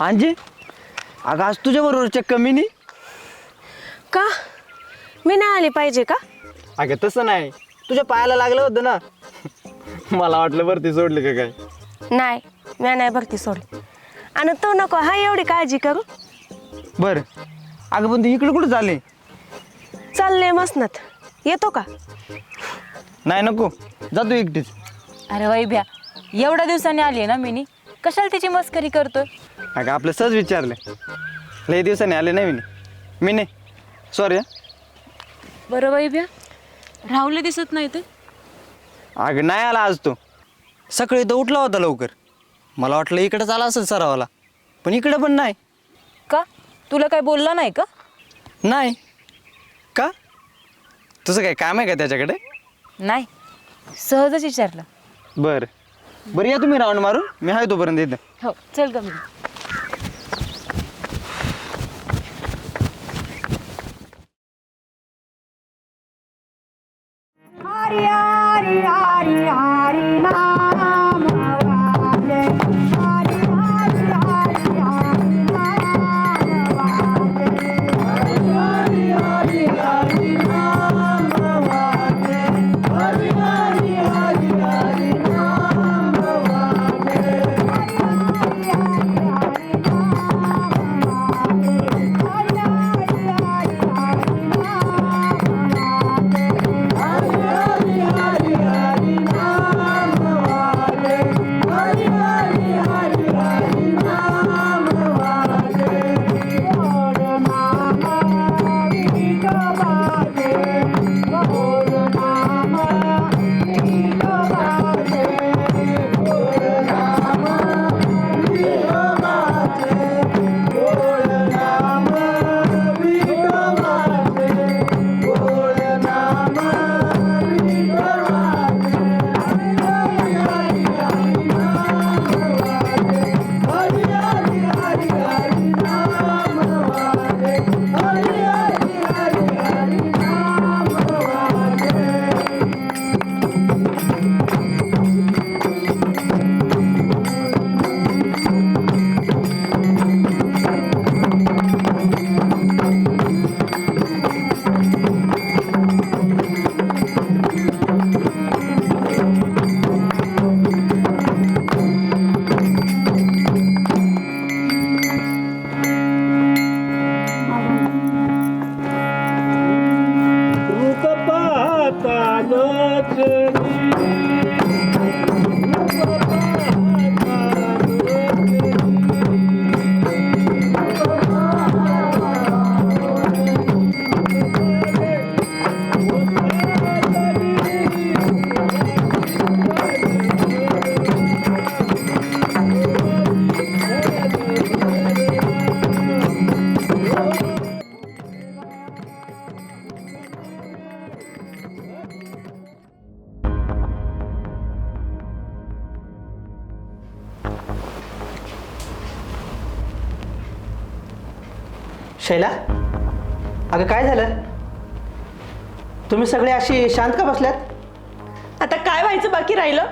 अंजे अगं आज तुझ्या बरोबर चक्क मिनी का? मी नाही आली पाहिजे का? अगं तसं नाही. तुझ्या पायाला लागलं होतं ना. मला वाटलं वरती सोडली का काय? नाही मी नाही भरती सोडली. आणि तू नको हा एवढी काळजी करू. बरं. अगं पण तू इकडे कुठं चालले? चालले मसनत. येतो का? नाही नको. जातो एकटीच. अरे वैभ्या एवढ्या दिवसांनी आली आहे ना मिनी. कशाला तिची मस्करी करतोय? अगं आपलं सहज विचारलं. लई दिवसाने आले नाही मी. मी नाही. सॉरी बरं वैभ्या राहुल दिसत नाही ते. अगं नाही आला आज तो. सकाळी तो उठला होता लवकर. मला वाटलं इकडंच आला असेल सरावाला. पण इकडं पण नाही. का? तुला काय बोलला नाही का? नाही. का? तुझं काय काम आहे का त्याच्याकडे? नाही. सहजच विचारलं. बरं. बरं या तुम्ही राऊंड मारून. मी आहे तोपर्यंत इथं. हो चल ग मी. हरि शैला अगं काय झालं? तुम्ही सगळे अशी शांत का बसल्यात? आता काय व्हायचं बाकी राहिलं?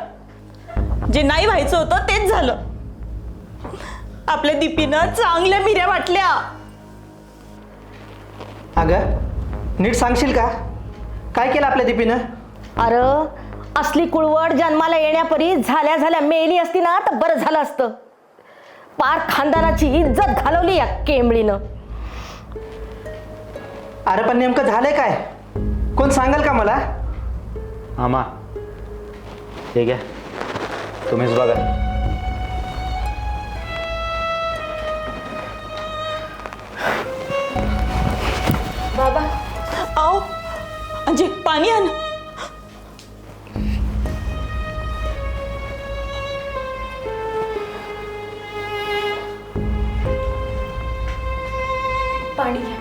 जे नाही व्हायचं होतं तेच झालं. आपल्या दीपीनं चांगल्या मिऱ्या वाटल्या. अगं नीट सांगशील का? काय केलं आपल्या दीपीनं? अरे असली कुळवड जन्माला येण्यापरी झाल्या झाल्या मेली असती ना तर बरं झालं असतं. पार खानदानाची इज्जत घालवली या केंबळीनं. अरे पण नेमकं झालंय काय? कोण सांगाल का मला? आमा ठीक आहे तुम्हीच बघा. आओ अजय पाणी आण. पाणी घ्या.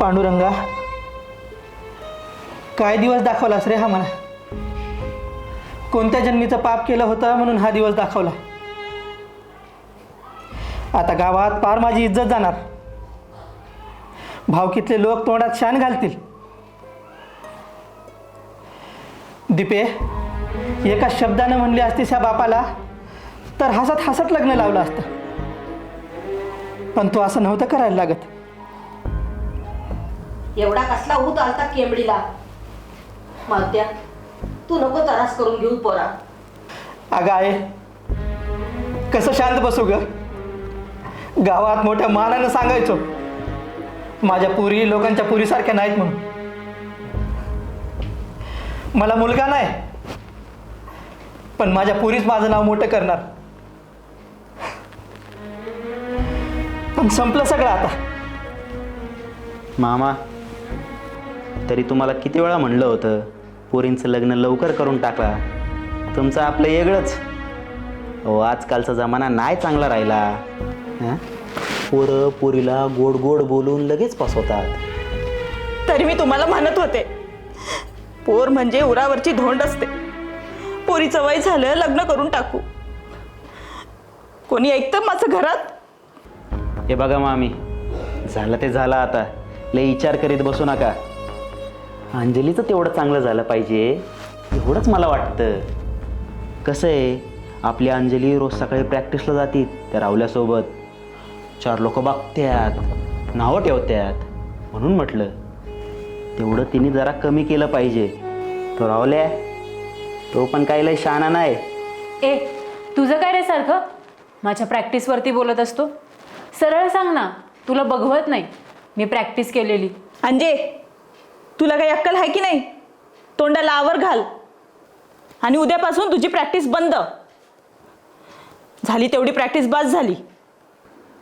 पांडुरंगा काय दिवस दाखवलास रे हा मला? कोणत्या जन्मीचं पाप केलं होतं म्हणून हा दिवस दाखवला? आता गावात पार माझी इज्जत जाणार. भावकीतले लोक तोंडात शान घालतील. दीपे एका शब्दानं म्हणली असतीस ह्या बापाला तर हसत हसत लग्न लावलं असतं. पण तू असं नव्हतं करायला लागत. एवढा कसला ऊत आलता केंबडीला? मात्या तू नको त्रास करून घेऊ पोरा. अगं आहे कसं शांत बसू ग? गावात मोठ्या मानानं सांगायचो. माझ्या पुरी लोकांच्या पुरीसारख्या नाहीत म्हणून. मला मुलगा नाही पण माझ्या पुरीच माझं नाव मोठं करणार. पण संपलं सगळं आता. मामा तरी तुम्हाला किती वेळा म्हणलं होतं पोरींचं लग्न लवकर करून टाका. तुमचं आपलं वेगळंच. अहो आजकालचा जमाना नाही चांगला राहिला. हं? पोरं पोरीला गोड गोड बोलून लगेच फसवतात तरी मी तुम्हाला म्हणत होते पोर म्हणजे उरावरची धोंड असते. पोरीचं वय झालं लग्न करून टाकू. कोणी ऐकतं माझं घरात? हे बघा मामी झालं ते झालं आता. लय विचार करीत बसू नका. अंजलीचं तेवढं चांगलं झालं पाहिजे. एवढंच मला वाटतं. कसं आहे? आपली अंजली रोज सकाळी प्रॅक्टिसला जातील त्या रावल्यासोबत चार लोक बघत्यात नावं ठेवत्यात. म्हणून म्हटलं तेवढं तिने जरा कमी केलं पाहिजे. तो रावल्या तो पण काही लय शहाणा नाही. ए तुझं काय रे सारखं? माझ्या प्रॅक्टिसवरती बोलत असतो. सरळ सांग ना तुला बघवत नाही. मी प्रॅक्टिस केलेली. अंजे तुला काही अक्कल आहे की नाही? तोंडाला आवर घाल. आणि उद्यापासून तुझी प्रॅक्टिस बंद. झाली तेवढी प्रॅक्टिस बस झाली.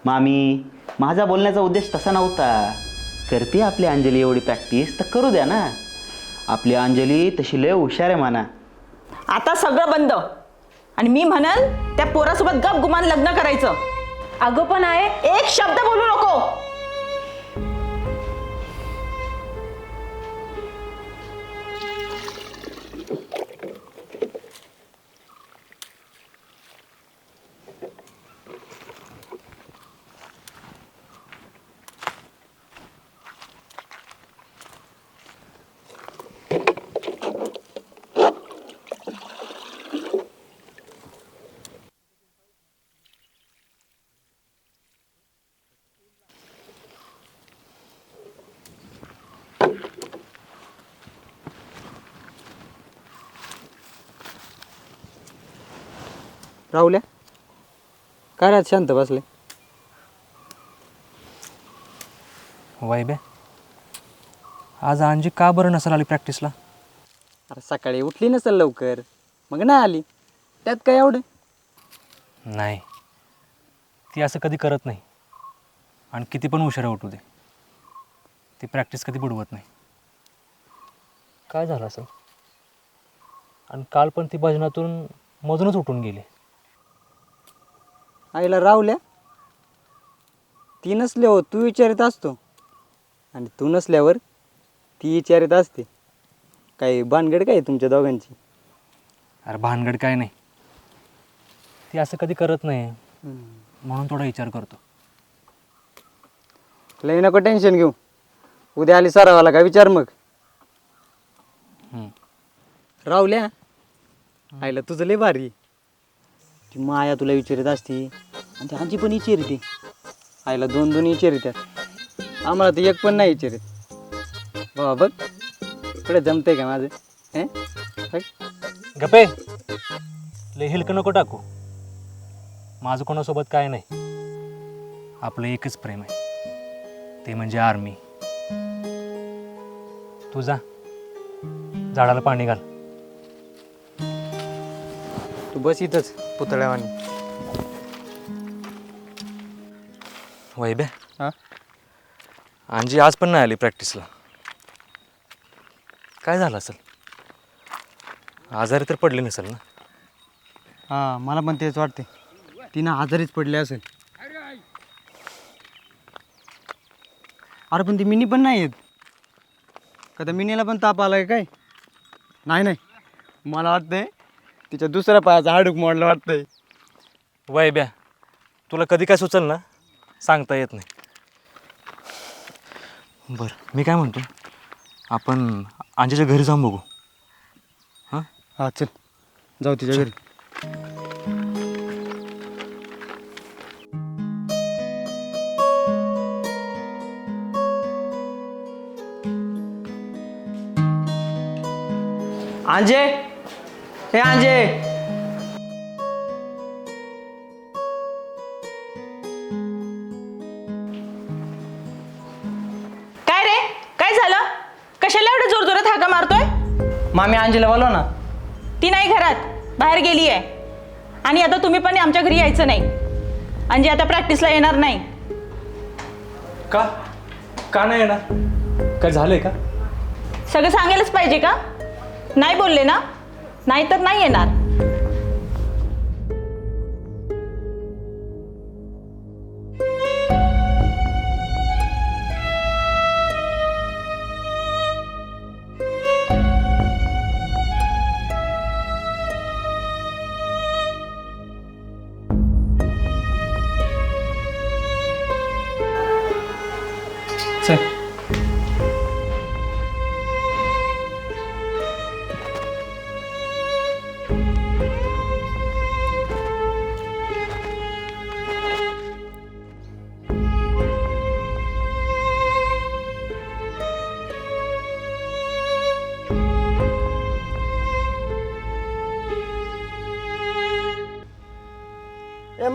मामी माझा बोलण्याचा उद्देश तसा नव्हता. करते आपली अंजली एवढी प्रॅक्टिस तर करू द्या ना. आपली अंजली तशी लय हुशार आहे म्हणा. आता सगळं बंद. आणि मी म्हणाल त्या पोरासोबत गप गुमान लग्न करायचं. अगं पण आहे एक शब्द बोलू नको. राहुल्या? काय राहत शांत बसले? वाईब्या आज अंजी का बरं नसेल आली प्रॅक्टिसला अरे सकाळी उठली नसेल लवकर. मग नाही आली. त्यात काय एवढं? नाही. ती असं कधी करत नाही. आणि किती पण उशिरा उठू दे. ती प्रॅक्टिस कधी बुडवत नाही. काय झालं असं आणि काल पण ती भजनातून मधूनच उठून गेली. आईला राहुल्या ती नसले हो तू विचारित असतो. आणि तू नसल्यावर ती विचारित असते. काही भानगड काय तुमच्या दोघांची? अरे भानगड काय नाही. ती असं कधी करत नाही. म्हणून थोडा विचार करतो. लई नको टेन्शन घेऊ. उद्या आली सरावाला काय विचार मग. हम्म. राहुल्या आईला तुझं लय भारी ती माया तुला विचारित असती. आणि ती आजी पण विचारते. आईला दोन दोन विचारित्यात. आम्हाला तर एक पण नाही विचारित. बाबा बघ. पुढे जमतंय का माझं? हे? बघ. गपे लय हिलकं नको टाकू. माझं कोणासोबत काय नाही. आपलं एकच प्रेम आहे. ते म्हणजे आर्मी. तू जा. झाडाला पाणी घाल. तू बस इथंच पुतळ्यावानी. वैब्या हां? अंजी आज पण नाही आली प्रॅक्टिसला. काय झालं असेल? आजारी तर पडली नसेल ना? हां मला पण तेच वाटते तिनं आजारीच पडले असेल. अरे पण ती मिनी पण नाही येत. कदा मिनीला पण ताप आलाय काय? नाही नाही. मला वाटतंय तिच्या दुसऱ्या पायाचा हाडूक मोडलं वाटतंय. वैब्या तुला कधी काय सुचल ना सांगता येत नाही. बरं मी काय म्हणतो? आपण अंजीच्या घरी जाऊन बघू. हां? हा चल. जाऊ तिच्या घरी. आंजे हे आंजे काय रे? काय झालं? कशाला एवढं जोर जोरात हाका मारतोय? मामी आंजीला बोलव ना. ती नाही घरात. बाहेर गेली आहे आणि आता तुम्ही पण आमच्या घरी यायचं नाही. अंजी आता प्रॅक्टिसला येणार नाही. का? का नाही येणार? काय झालंय का? सगळं सांगायलाच पाहिजे का? नाही बोलले ना? नाहीतर नाही येणार.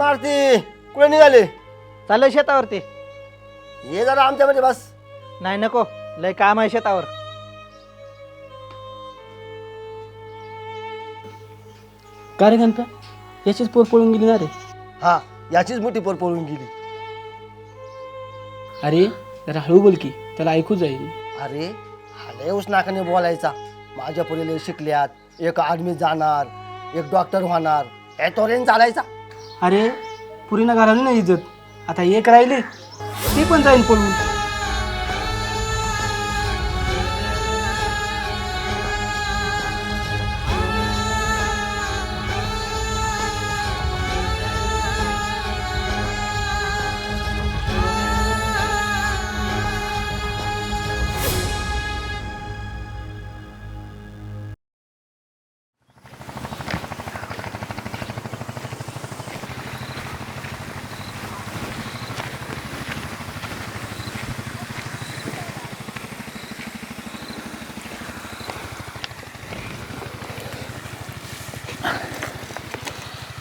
मारती. कुठे निघाले? चाललं शेतावरती. ये जरा आमच्यामध्ये बस. नाही नको. लय काम आहे शेतावर. का रे गणप्या याचीच पोर पळून गेली ना रे? हा याचीच मोठी पोर पळून गेली. अरे जरा हळू बोल की त्याला ऐकू जाईल. अरे हाले उस नाकाने बोलायचा. माझ्या पोरीला शिकल्यात एक आर्मीत जाणार एक डॉक्टर होणार. हे तोरेन चालायचा. अरे पुरीनं घालवली ना इज्जत. आता एक राहिली ती पण जाईल पळून.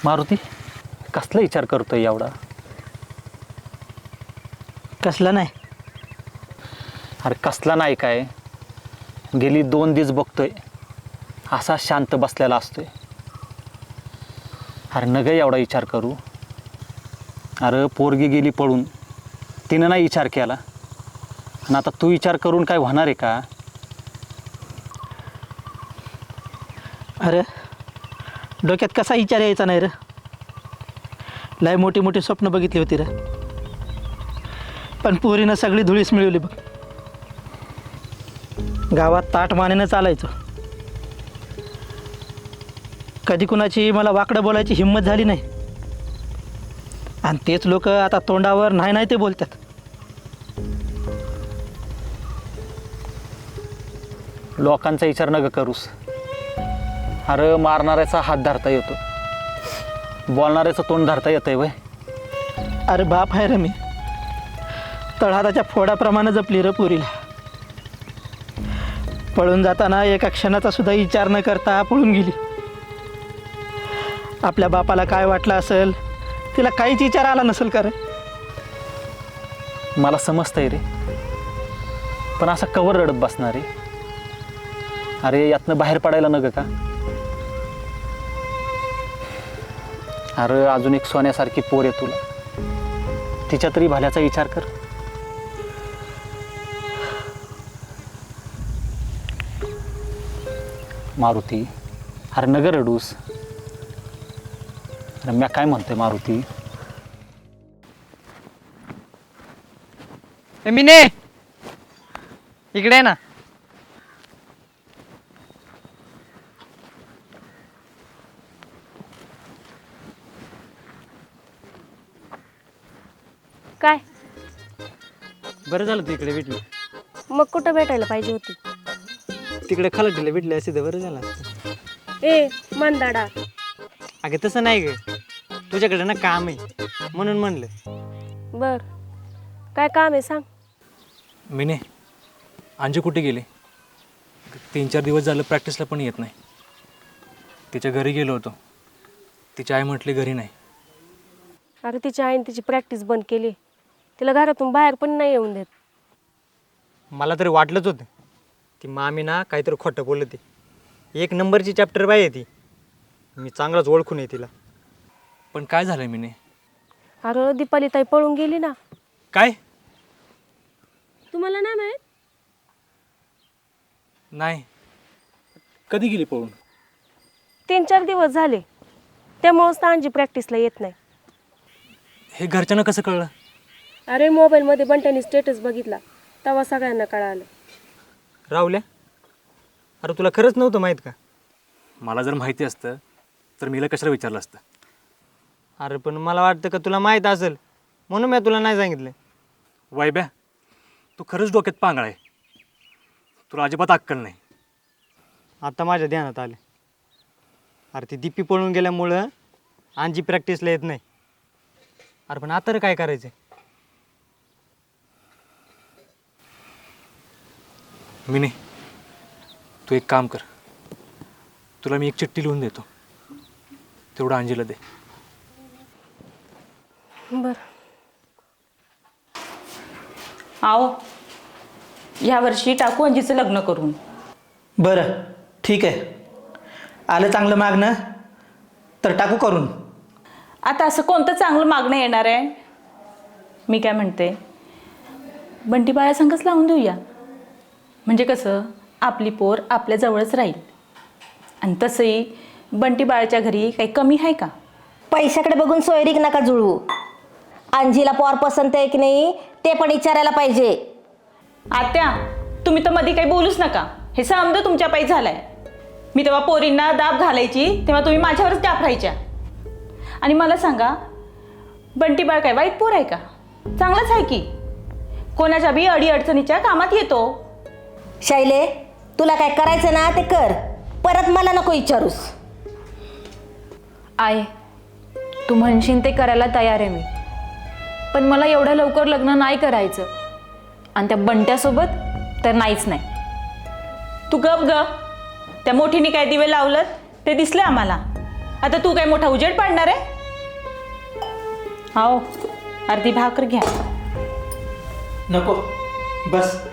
मारुती कसला विचार करतोय एवढा? कसला नाही. अरे कसला नाही काय? गेली दोन दिवस बघतोय. असा शांत बसलेला असतोय. अरे न ग एवढा विचार करू. अरे पोरगी गेली पळून. तिनं नाही विचार केला. आणि आता तू विचार करून काय होणार आहे का? अरे डोक्यात कसा विचार यायचा नाही रे? लय मोठी मोठी स्वप्न बघितली होती रे. पण पोरीनं सगळी धुळीस मिळवली बघ. गावात ताट मानेनं चालायचं. कधी कुणाची मला वाकडं बोलायची हिंमत झाली नाही. आणि तेच लोक आता तोंडावर नाही नाही ते बोलतात. लोकांचा विचार न करूस. अरे मारणाऱ्याचा हात धरता येतो. बोलणाऱ्याचं तोंड धरता येतंय वय. अरे बाप आहे रे मी. तळहाताच्या फोडाप्रमाणे जपली र पुरीला. पळून जाताना एका क्षणाचा सुद्धा विचार न करता पळून गेली. आपल्या बापाला काय वाटलं असेल तिला काहीच विचार आला नसेल का रे? मला समजतंय रे. पण असं कवर रडत बसणार. रे अरे यातनं बाहेर पडायला न ग का? अरे अजून एक सोन्यासारखी पोर आहे तुला. तिच्या तरी भाल्याचा विचार कर. मारुती अरे नगर रडूस. अरे मी काय म्हणते मारुती? मिने! इकडे ना. काय? बरं झालं तू इकडे भेटली. मग कुठं भेटायला पाहिजे होती? तिकडे खलटीला भेटली असे तर बरं झालं असतं. ए मंदाडा. अगं तसं नाही ग. तुझ्याकडे ना काम आहे म्हणून म्हणलं. बर. काय काम आहे सांग. मीने अंजू कुठे गेली? तीन चार दिवस झालं प्रॅक्टिसला पण येत नाही. तिच्या घरी गेलो होतो. तिची आई म्हटली घरी नाही. अरे तिच्या आईने तिची प्रॅक्टिस बंद केली. तिला घरातून बाहेर पण नाही येऊन देत. मला तरी वाटलंच होतं ती मामी ना काहीतरी खोटं बोलत आहे एक नंबरची चॅप्टर बाय आहे ती. मी चांगलाच ओळखून आहे तिला. पण काय झालं मीने? अरे दीपाली ताई पळून गेली ना. काय? तुम्हाला नाही माहीत? नाही. कधी गेली पळून? तीन चार दिवस झाले. त्यामुळंच तर अंजी प्रॅक्टिसला येत नाही. हे घरच्यांना कसं कळलं? अरे मोबाईलमध्ये बंट्यानी स्टेटस बघितला. तेव्हा सगळ्यांना कळालं. राहुल्या अरे तुला खरंच नव्हतं माहीत का? मला जर माहिती असतं तर मीला कशाला विचारलं असतं? अरे पण मला वाटतं का तुला माहीत असेल? म्हणून मी तुला नाही सांगितलं. वैब्या तू खरंच डोक्यात पांगळा आहे. तुला अजिबात अक्कल नाही. आता माझ्या ध्यानात आले. अरे ती दिप्पी पळून गेल्यामुळं आणजी प्रॅक्टिसला येत नाही. अरे पण आता रे काय करायचं मिने तू एक काम कर. तुला मी एक चिठ्ठी लिहून देतो. तेवढं अंजीला दे. बर. आओ ह्या वर्षी टाकू अंजीचं लग्न करून. बरं ठीक आहे. आलं चांगलं मागणं तर टाकू करून. आता असं कोणतं चांगलं मागणं येणार आहे? मी काय म्हणते? बंटी बाळा संघच लावून देऊया. म्हणजे कसं आपली पोर आपल्या जवळच राहील. आणि तसंही बंटी बाळाच्या घरी काही कमी आहे का? पैशाकडे बघून सोयरीक नका जुळवू. अंजीला पोर पसंत आहे की नाही ते पण विचारायला पाहिजे. आत्या तुम्ही तर मध्ये काही बोलूच नका. हे समजा तुमच्या पायी झालंय. मी तेव्हा पोरींना दाब घालायची तेव्हा तुम्ही माझ्यावरच दाब राहायच्या. आणि मला सांगा बंटी बाळ काय वाईट पोर आहे का? चांगलाच आहे की? कोणाच्या बी अडी अडचणीच्या कामात येतो. शैले तुला काय करायचं ना ते कर. परत मला नको विचारूस. आहे तू म्हणशील ते करायला तयार आहे मी. पण मला एवढ्या लवकर लग्न नाही करायचं. आणि त्या बंट्यासोबत तर नाहीच नाही. तू गप ग. त्या मोठीने काय दिवे लावलं ते दिसलं आम्हाला. आता तू काय मोठा उजेड पाडणार आहे? हो अर्धी भाकर घ्या. नको. बस.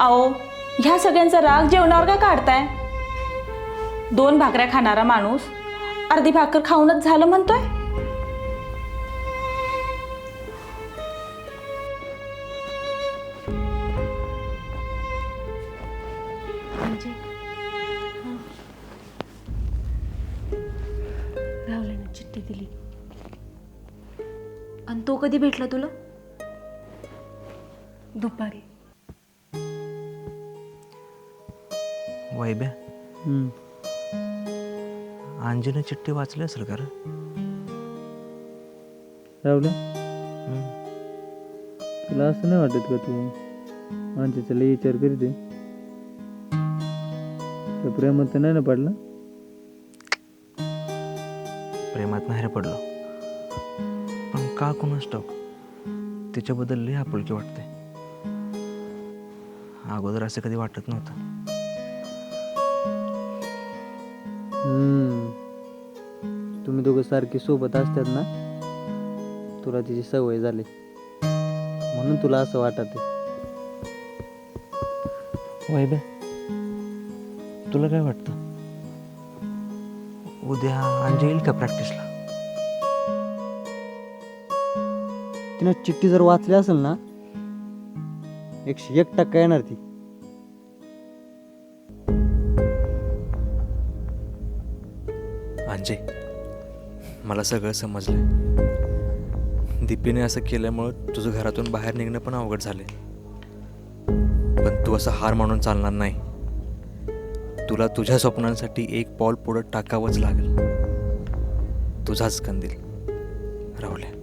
अहो ह्या सगळ्यांचा राग जेवणावर का काढताय? दोन भाकऱ्या खाणारा माणूस अर्धी भाकर खाऊनच झालं म्हणतोय? राहुल्यानं चिठ्ठी दिली. आणि तो कधी भेटला तुला? दुपारी. वैब्या अंजीनं चिठ्ठी वाचली असेल का रे? राहुल्या तुला असं नाही वाटत का तू माणसाचा लई विचार करते? त्या प्रेमात तर नाही ना पडला? प्रेमात नाही रे पडलो. पण का कोणाच ठाऊक तिच्याबद्दल लई आपुलकी वाटते. अगोदर असं कधी वाटत नव्हतं. हम्म. तुम्ही दोघं सारखी सोबत असतात ना तुला तिची सवय झाली. म्हणून तुला असं वाटत वैब्या तुला काय वाटतं? उद्या अंजी येईल का प्रॅक्टिसला तिनं चिठ्ठी जर वाचली असेल ना एकशे एक टक्का येणार ती. भांजे मला सगळं समजलं दीपीने असं केल्यामुळं तुझं घरातून बाहेर निघणं पण अवघड झाले पण तू असं हार मानून चालणार नाही. तुला तुझ्या स्वप्नांसाठी एक पाऊल पुढं टाकावंच लागेल. तुझाच कंदील राहुल्या.